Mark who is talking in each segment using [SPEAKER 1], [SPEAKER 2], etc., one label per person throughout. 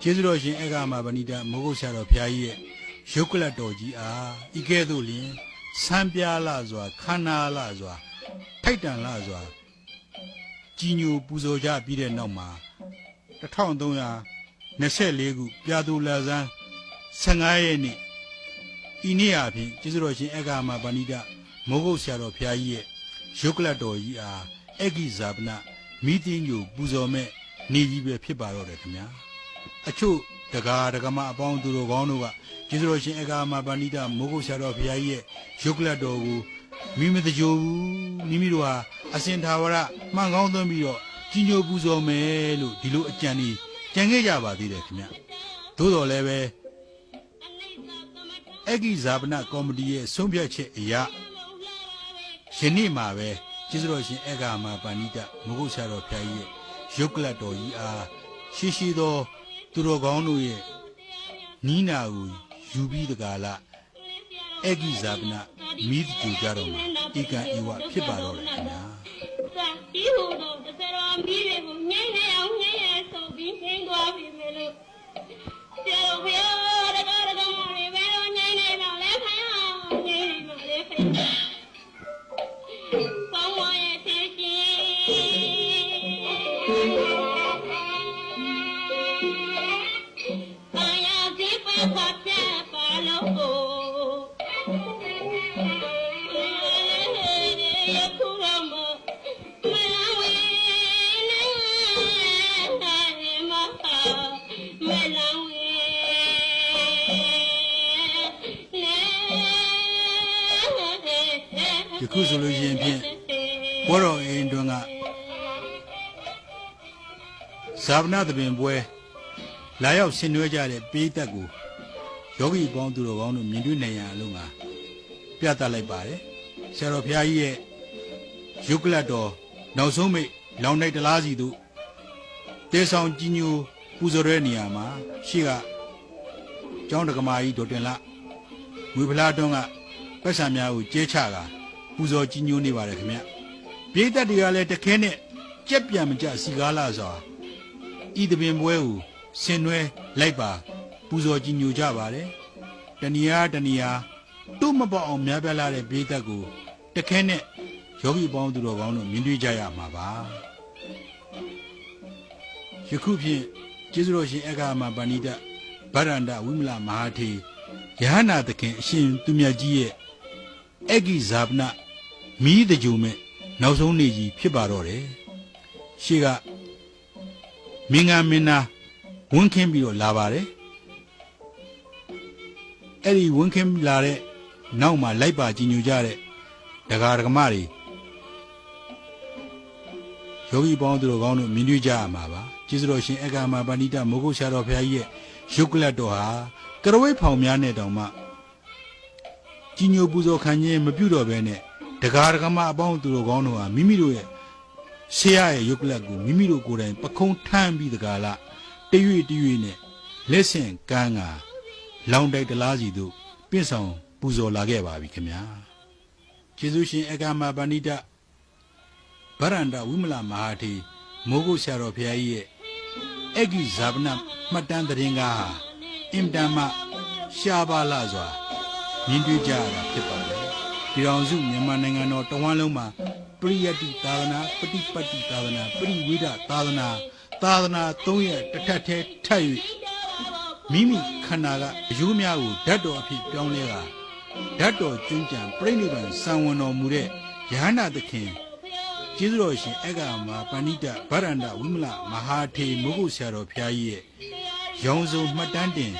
[SPEAKER 1] ကျေးဇူးတော်ရှင်အေကမာဗဏိတမိုးကုတ်ဆရာတော်ဘုရားကြီးရဲ့ရုပ်ကလတ်တော်ကြီးအားဤကဲ့သို့လျင်ဆန်းပြားလာစွာခန္ဓာလာစွာထိုက်တန်လာစွာကြီးညိုပူဇော်ကြပြီးတဲ့နောက်မှာ1324ခုပြာသူလာဇန်း15ရက်နေ့ဤနေ့အဖြစ်ကျေးဇူးတော်ရှင်အေကမာဗဏိတမိုးကုတ်ဆရာတော်ဘုရားကြီးရဲ့ရုပ်ကလတ်တော်ကြီးအားအေဂိဇာပနမိတိညိုပူဇော်မဲ့နေကြီးပဲဖြစ်ပါတော့တယ်ခင်ဗျာ အချို့တကားတကမအပေါင်းသူတို့ကောင်းတို့ကကျေးဇူးတော်ရှင်အကာမပါဏိတမိုးကုတ်ဆရာတော်ဘုရားကြီးရဲ့ရုပ်ကလတ်တော်ကိုမိမတကြိုဘူးမိမိတို့ဟာအစင်သာဝရမှန်ကောင်းသွင်းပြီးတော့ကြီးညိုပူဇော်မယ်လို့ဒီလိုအကြံဤကြံခဲ့ကြပါသေးတယ်ခင်ဗျသို့တော်လည်းပဲအဂိဇာပနကော်မတီရဲ့ဆုံးဖြတ်ချက်အရာယနေ့မှာပဲကျေးဇူးတော်ရှင်အကာမပါဏိတမိုးကုတ်ဆရာတော်ဘုရားကြီးရဲ့ရုပ်ကလတ်တော်ကြီးအားရှိရှိသော သူတော်ကောင်းတို့ရဲ့နီးနာကိုယူပြီးတကားလားအဂိဇာပနမိတကြကြတော့မှာဧကံဧဝဖြစ်ပါတော့တယ်ခင်ဗျာ
[SPEAKER 2] စာဒီဟူတော့တစရောမီးတွေကိုငိမ့်နေအောင်ငိမ့်ရဆိုပြီးငိမ့်သွားပြီလေလို့ကျေတော်ဘုရား ဘောတော်အိမ်တွ
[SPEAKER 1] င်ကဇာပနာသဘင်ပွဲလာရောက်ဆင်နွှဲကြတဲ့ပေးသက်ကိုယောဂီပေါင်းသူတော်ကောင်းတို့မြင်တွေ့နိုင်ရန်အလုံးမှာပြသလိုက်ပါတယ်ဆရာတော်ဘုရားကြီးရဲ့ယုတ်ကလတ်တော်နောက်ဆုံးမိတ်လောင်နိုင်တလားစီတို့တေဆောင်ကြီးညိုပူဇော်တဲ့နေရာမှာရှေ့ကကျောင်းတက္ကမကြီးဒေါ်တင်လငွေဖလားတွန်းကပတ်စံများကိုကျဲချတာပူဇော်ကြီးညိုနေပါတယ်ခင်ဗျ ပြည်သက်တွေကလည်းတခဲနဲ့ကြက်ပြန်မကြစီကားလာစွာဤတပင်ပွဲကိုဆင်နွှဲလိုက်ပါ ပူဇော်ကြီးညိုကြပါတယ်တဏီယာတဏီယာတို့မပေါအောင်များပြားလာတဲ့ပြည်သက်ကိုတခဲနဲ့ယောဂီပေါင်းသူတော်ကောင်းတို့မြင်တွေ့ကြရမှာပါယခုဖြင့်ကျေးဇူးတော်ရှင်အက္ခမပဏိတဗရန္ဒဝိမလမဟာထေယဟနာသခင်အရှင်သူမြတ်ကြီးရဲ့အဂိဇာပနမိတကြုံမဲ့ နောက်ဆုံးနေ့ကြီးဖြစ်ပါတော့တယ်ရှေ့ကမင်းငါမင်းနာဝန်းခင်းပြီးတော့လာပါတယ်အဲ့ဒီဝန်းခင်းလာတဲ့နောက်မှာလိုက်ပါကြည်ညိုကြတဲ့ဒကာဒကမတွေယောဂီပေါင်းသူတို့ကောင်းတို့မြင်တွေ့ကြရမှာပါကျေးဇူးတော်ရှင်အက္ခမပဏိတမိုးကုတ်ဆရာတော်ဘုရားကြီးရဲ့ရုပ်ကလတ်တော်ဟာကရဝိတ်ဖောင်များနဲ့တောင်မှကြီးညိုပူဇော်ခံခြင်းမပြုတော့ဘဲနဲ့ ဒကာဒကမအပေါင်းသူတို့ကောင်းတို့ဟာမိမိတို့ရဲ့ဆရာရဲ့ရုပ်ကလတ်ကိုမိမိတို့ကိုယ်တိုင်ပခုံးထမ်းပြီးတကားလားတရွေ့တရွေ့နဲ့လက်ဆင့်ကမ်းကလောင်တိုက်တလားစီတို့ပြင့်ဆောင်ပူဇော်လာခဲ့ပါပြီခင်ဗျာကျေးဇူးရှင်အက္ခမပဏိတဗရန္ဒဝိမလမဟာထေမိုးကုတ်ဆရာတော်ဘုရားကြီးရဲ့အဂိဇာပနမှတ်တမ်းသတင်းကားဟာအင်တန်မှရှားပါလာစွာမြင်တွေ့ကြရတာဖြစ်ပါတယ် ဒီတော်စုမြန်မာနိုင်ငံတော်တဝမ်းလုံးမှာပရိယတ္တိသာသနာပฏิပတ်တိသာသနာပရိဝိဒသာသနာသာသနာ၃ရက်တစ်ထပ်ထဲထပ်၍မိမိခန္ဓာကအယိုးများကိုဓာတ်တော်အဖြစ်ပြောင်းလဲတာဓာတ်တော်ကျွန်းကြံပြိဋိဘံစံဝင်တော်မူတဲ့ယဟန္တာသခင်ကျေးဇူးတော်ရှင်အက္ခမပဏိတဗရန္ဒဝိမလမဟာထေမိုးကုတ်ဆရာတော်ဘုရားကြီးရဲ့ရောင်စုံမှတ်တမ်းတင်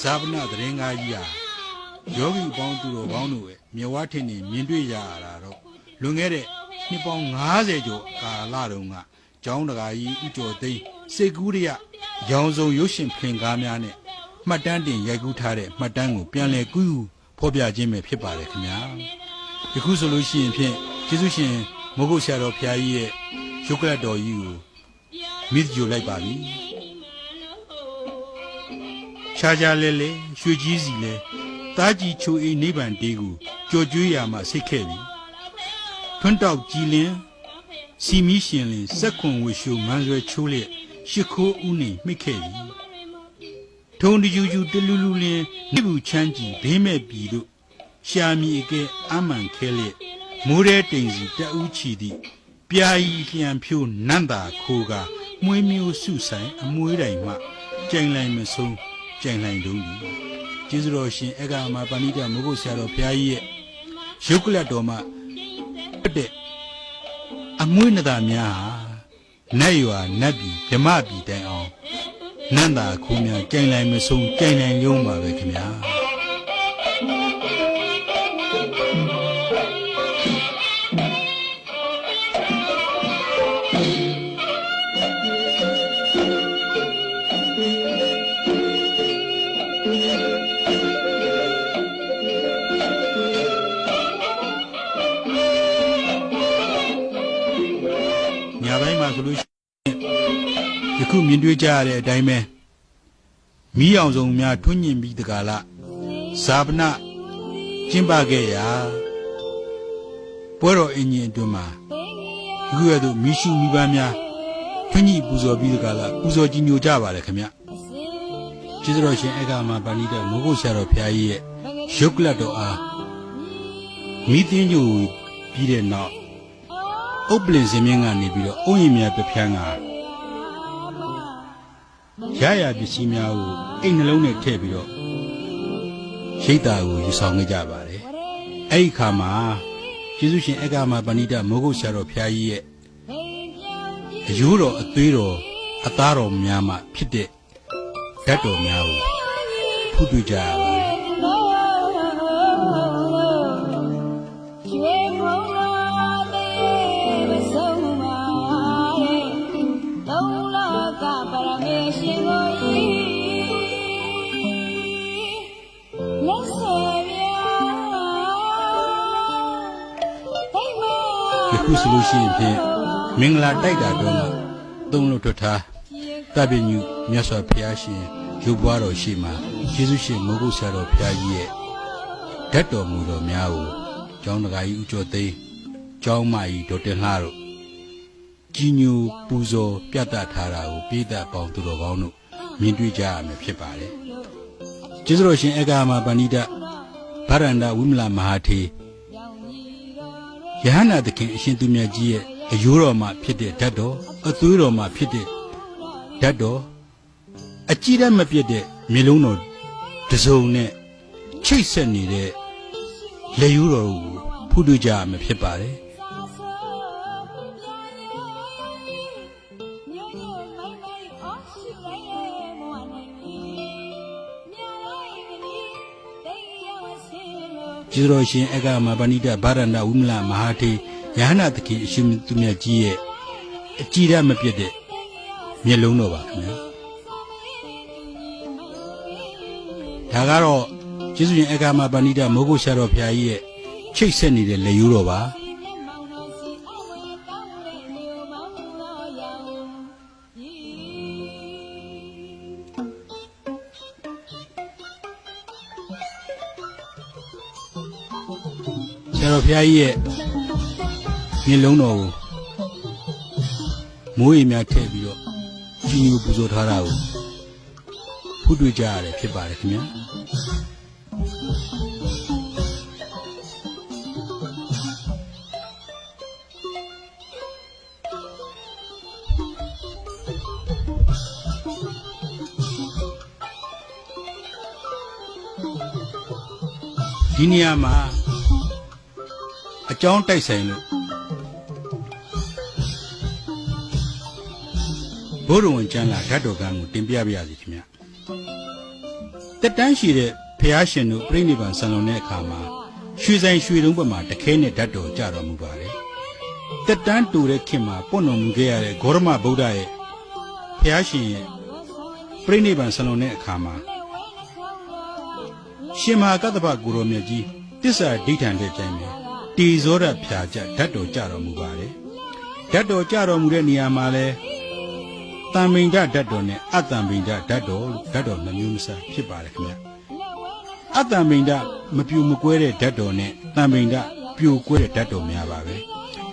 [SPEAKER 1] ဇာပနသတင်းကားကြီးဟာ ယောဂီပေါင်းသူတော်ကောင်းတို့ရဲ့မြဝထင်နေမြင်တွေ့ရတာတော့လွန်ခဲ့တဲ့နှစ်ပေါင်း90ကျော်ကာလတုန်းကကျောင်းတကာကြီးဥကျော်သိန်းစေကူးရရောင်စုံရုပ်ရှင်ဖင်ကားများနဲ့မှတ်တမ်းတင်ရိုက်ကူးထားတဲ့မှတ်တမ်းကိုပြန်လည်ကူးဖော်ပြခြင်းပဲဖြစ်ပါတယ်ခင်ဗျာယခုဆိုလို့ရှိရင်ဖြင့်ကျေးဇူးရှင်မိုးကုတ်ဆရာတော်ဘုရားကြီးရဲ့ရုပ်ကလတ်တော်ကြီးကိုမိသကြိုလိုက်ပါပြီခြားခြားလဲလဲရွှေကြီးစီလဲ တားကြီးချိုအေးနိဗ္ဗာန်တေးကိုကြော်ကျွေးရမှစိတ်ခဲ့ပြီထွန်းတောက်ကြည်လင်စီမီရှင်လင်စက်ခွန်ဝေရှုမန်းဆွဲချိုးလျက်ရှ िख ိုးဦးနေမိတ်ခဲ့ပြီထုံတယူယူတလူလူလင်းနိဘူးချမ်းကြီးဘေးမဲ့ပြီတို့ရှာမီအကဲအမှန်ခဲလျက်မိုးရဲတိမ်စီတအူးချီသည့်ပြာဤလျံဖြိုးနန္တာခိုးကမွေးမျိုးစုဆိုင်အမွေးတိုင်မှကြိမ်လိုက်မဆုံးကြိမ်လိုက်တုံးသည် ကျေးဇူးတော်ရှင်အက္ခမပဏိတမိုးကုတ်ဆရာတော်ဘုရားကြီးရဲ့ရုပ်ကလတ်တော်မှာတက်တဲ့အမွေးနတာများဟာနတ်ရွာနတ်ပြည်ဗြမပြည်တိုင်အောင်နန္တာခိုးများကြိမ်လိုက်မဆုံးကြိမ်လိုက်ရုံးပါပဲခင်ဗျာ ဆိုလို့ရှိရင်ယခုမြင်တွေ့ကြရတဲ့အတိုင်းပဲမီးအောင်စုံများထွန်းညင်ပြီးတကာလဇာပနကျင်းပခဲ့ရာပွဲတော်အင်ဂျင်အတွင်းမှာယခုရသို့မိရှုမိဘများထွန်းညင်ပူဇော်ပြီးတကာလပူဇော်ကြည်ညိုကြပါလေခင်ဗျကျေးဇူးတော်ရှင်အေကမပါဏိတဲ့မိုးကုတ်ဆရာတော်ဘုရားကြီးရဲ့ရုပ်ကလတ်တော်အားမိသင်းညိုပြီးတဲ့နောက် အုပ်ပလင်စင်မြင့်ကနေပြီးတော့အုံရင်များပြဖြန်းကရရပစ္စည်းများကိုအိမ်နှလုံးနဲ့ထည့်ပြီးတော့ရိတ်တာကိုယူဆောင်ခဲ့ကြပါတယ်အဲ့ဒီခါမှာယေရှုရှင်အက္ခမပဏိတမိုးကုတ်ဆရာတော်ဖျားကြီးရဲ့အယူတော်အသွေးတော်အသားတော်များမှဖြစ်တဲ့ဓာတ်တော်များကိုဖုတွေ့ကြရပါ ခုဆိုလို့ရှိရင်ဖြင့်မင်္ဂလာတိုက်တာတော့ကသုံးလို့ထွက်ထားတပ်ပညုမြတ်စွာဘုရားရှင်ရုပ်ပွားတော်ရှိမှာယေရှုရှင်မိုးကုတ်ဆရာတော်ဘုရားကြီးရဲ့ဓာတ်တော်မူတော်များကိုကျောင်းတကာကြီးဥကျော်သိန်းကျောင်းမကြီးဒေါက်တင်လှတို့ကြီးညိုပူဇော်ပြတ်တတ်ထားတာကိုပြည်သက်ပေါင်းသူတော်ကောင်းတို့မြင်တွေ့ကြရမယ်ဖြစ်ပါတယ်ကျေးဇူးတော်ရှင်အက္ခမပဏိတဗရန္ဒဝိမလမဟာထေ ယဟနာသခင်အရှင်သူမြတ်ကြီးရဲ့အယိုးတော်မှာဖြစ်တဲ့ဓာတ်တော်အသွေးတော်မှာဖြစ်တဲ့ဓာတ်တော်အကြည့်တတ်မပြတ်တဲ့မျိုးလုံးတော်တစ်စုံနဲ့ချိတ်ဆက်နေတဲ့လက်ယိုးတော်ကိုဖူးတွေ့ကြရမှာဖြစ်ပါတယ်
[SPEAKER 3] ကျေး
[SPEAKER 1] ဇူးတော်ရှင်အက္ခမပဏိတဗရန္ဒဝိမလမဟာထေယဟနာသခင်အရှင်သူမြတ်ကြီးရဲ့အကြည့်တတ်မပြတ်တဲ့မျိုးလုံးတော်ပါခင်ဗျာဒါကတော့ကျေးဇူးရှင်အက္ခမပဏိတမိုးကုတ်ဆရာတော်ဘုရားကြီးရဲ့ချိတ်ဆက်နေတဲ့လက်ယိုးတော်ပါ
[SPEAKER 3] ရာ
[SPEAKER 1] တော်ဘုရားကြီးရဲ့မျက်လုံးတော်ကိုမိုးရေများထည့်ပြီးတော့ကြီးညိုပူဇော်ထားတာကိုဖုတွေ့ကြရတယ်ဖြစ်ပါတယ်ခင်ဗျာဒီနေရာမှာ အကြောင်းတိုက်ဆိုင်လို့ဘုရဝင်ကျမ်းလာဓာတ်တော်ကံကိုတင်ပြပါရစေခင်ဗျာတက်တန်းရှိတဲ့ဖះရှင်တို့ပြိဋိဘံဆံလွန်တဲ့အခါမှာရွှေဆိုင်ရွှေတုံးဘက်မှာတခဲနဲ့ဓာတ်တော်ကြတော်မူပါတယ်တက်တန်းတူတဲ့ခင်မှာပွင့်တော်မူခဲ့ရတဲ့ဂေါရမဗုဒ္ဓရဲ့ဖះရှင်ရဲ့ပြိဋိဘံဆံလွန်တဲ့အခါမှာရှင်မဟာကတ္တဗကိုရောမြတ်ကြီးတစ္ဆာဒိဋ္ဌံတဲ့ကြိုင်ပဲ တေဇောရဖြာကြဓာတ်တော်ကြတော်မူပါတယ်ဓာတ်တော်ကြတော်မူတဲ့နေရာမှာလဲတံမိန်ဓာတ်ဓာတ်တော်နဲ့အတ္တံမိန်ဓာတ်ဓာတ်တော်လို့ဓာတ်တော်နှမျိုးမစားဖြစ်ပါတယ်ခင်ဗျအတ္တံမိန်ဓာတ်မပြူမကွဲတဲ့ဓာတ်တော်နဲ့တံမိန်ဓာတ်ပြူကွဲတဲ့ဓာတ်တော်များပါပဲ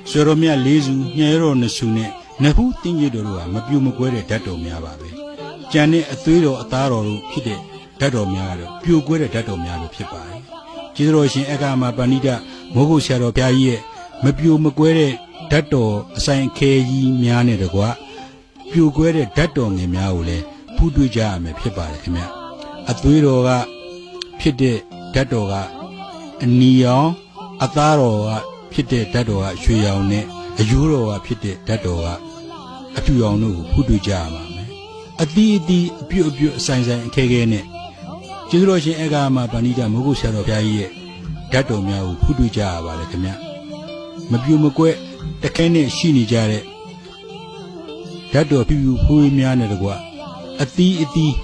[SPEAKER 1] ဆွေတော်မြတ်၄စုညှဲတော်နှစ်စုနဲ့နဟုတင်းကြီးတော်တို့ဟာမပြူမကွဲတဲ့ဓာတ်တော်များပါပဲကြံတဲ့အသွေးတော်အသားတော်တို့ဖြစ်တဲ့ဓာတ်တော်များကတော့ပြိုကွဲတဲ့ဓာတ်တော်များလို့ဖြစ်ပါတယ် ကျေးဇူးတော်ရှင်အက္ခမပဏိတမိုးကုတ်ဆရာတော်ဘုရားကြီးရဲ့မပြိုမကွဲတဲ့ဓာတ်တော်အဆိုင်အခဲကြီးများနဲ့တကွပြိုကွဲတဲ့ဓာတ်တော်ငယ်များကိုလည်းဖူးတွေ့ကြရမယ်ဖြစ်ပါတယ်ခင်ဗျအသွေးတော်ကဖြစ်တဲ့ဓာတ်တော်ကအနီရောင်အသားတော်ကဖြစ်တဲ့ဓာတ်တော်ကရွှေရောင်နဲ့အယူတော်ကဖြစ်တဲ့ဓာတ်တော်ကအဖြူရောင်တို့ကိုဖူးတွေ့ကြရပါမယ်အတီးအတီးအပြုတ်အပြုတ်အဆိုင်ဆိုင်အခဲခဲနဲ့ ကျေးဇူးတော်ရှင်အက္ခမပဏိတမိုးကုတ်ဆရာတော်ဘုရားကြီးရဲ့ဓာတ်တော်များကိုဖူးတွေ့ကြရပါတယ်ခင်ဗျမပြူမကွက်တခဲနဲ့ရှိနေကြတဲ့ဓာတ်တော်ဖြူဖြူဖိုးဖွေးများနဲ့တကွအတီးအတီး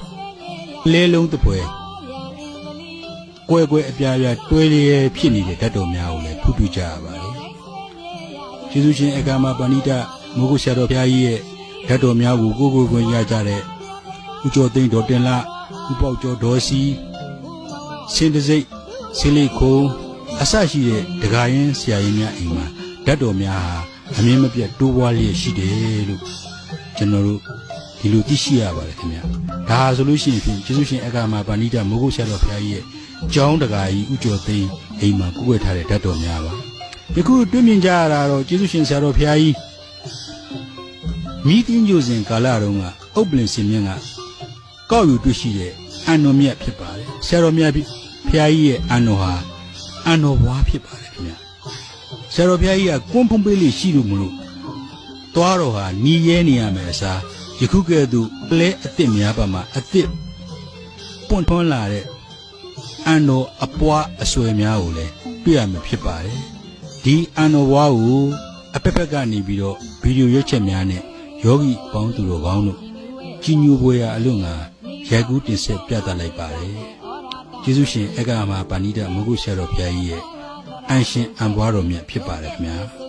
[SPEAKER 1] လဲလုံးတစ်ပွဲကွဲကွဲအပြားပြားတွဲရဲဖြစ်နေတဲ့ဓာတ်တော်များကိုလည်းဖူးတွေ့ကြရပါတယ်ကျေးဇူးရှင်အက္ခမပဏိတမိုးကုတ်ဆရာတော်ဘုရားကြီးရဲ့ဓာတ်တော်များကိုကိုယ်ကိုယ်ကိုယ်ရကြတဲ့ဥကျော်သိန်းတော်တင်လ ဥပေါကျော်ဒေါ်စီစင်တစိတ်ဆင်းလေးခုံအဆရှိတဲ့ဒကာရင်ဆရာကြီးများအိမ်မှာဓာတ်တော်များဟာအမြင်မပြတ်တိုးပွားလျက်ရှိတယ်လို့ကျွန်တော်တို့ဒီလိုသိရှိရပါတယ်ခင်ဗျာဒါဟာဆိုလို့ရှိရင်ဖြင့်ကျေးဇူးရှင်အက္ခမပါဏိတမိုးကုတ်ဆရာတော်ဘုရားကြီးရဲ့ကျောင်းဒကာကြီးဥကျော်သိန်းအိမ်မှာကုဝဲထားတဲ့ဓာတ်တော်များပါယခုတွေ့မြင်ကြရတာတော့ကျေးဇူးရှင်ဆရာတော်ဘုရားကြီးမိတင်းကြိုစဉ်ကာလတုန်းကဥပ္ပလင်စင်မြင့်က ကောက်ယူတွေ့ရှိတဲ့အန်တော်မြတ်ဖြစ်ပါတယ်ဆရာတော်မြတ်ဖျားကြီးရဲ့အန်တော်ဟာအန်တော်ဘွားဖြစ်ပါတယ်ခင်ဗျဆရာတော်ဖျားကြီးကကွန်းဖုံးပေးလေးရှိလို့မလို့သွားတော်ဟာညီရဲနေရမယ်အစားယခုကဲ့သို့လဲအစ်စ်များပါမှာအစ်စ်ပွန့်ထွန်းလာတဲ့အန်တော်အပွားအဆွဲများကိုလည်းတွေ့ရမှာဖြစ်ပါတယ်ဒီအန်တော်ဘွားကိုအပက်ပက်ကနေပြီးတော့ဗီဒီယိုရွက်ချက်များနဲ့ယောဂီပေါင်းသူတော်ကောင်းတို့ကြီးညိုပွဲရာအလွန်ငါ ရိုက်ကူးတင်ဆက်ပြသလိုက်ပါတယ်။ကျေးဇူးရှင်အက္ခမပါဏိတမဂုဆရာတော်ဘုရားကြီးရဲ့အန်ရှင်အံပွားတော်မြတ်ဖြစ်ပါတယ်ခင်ဗျာ။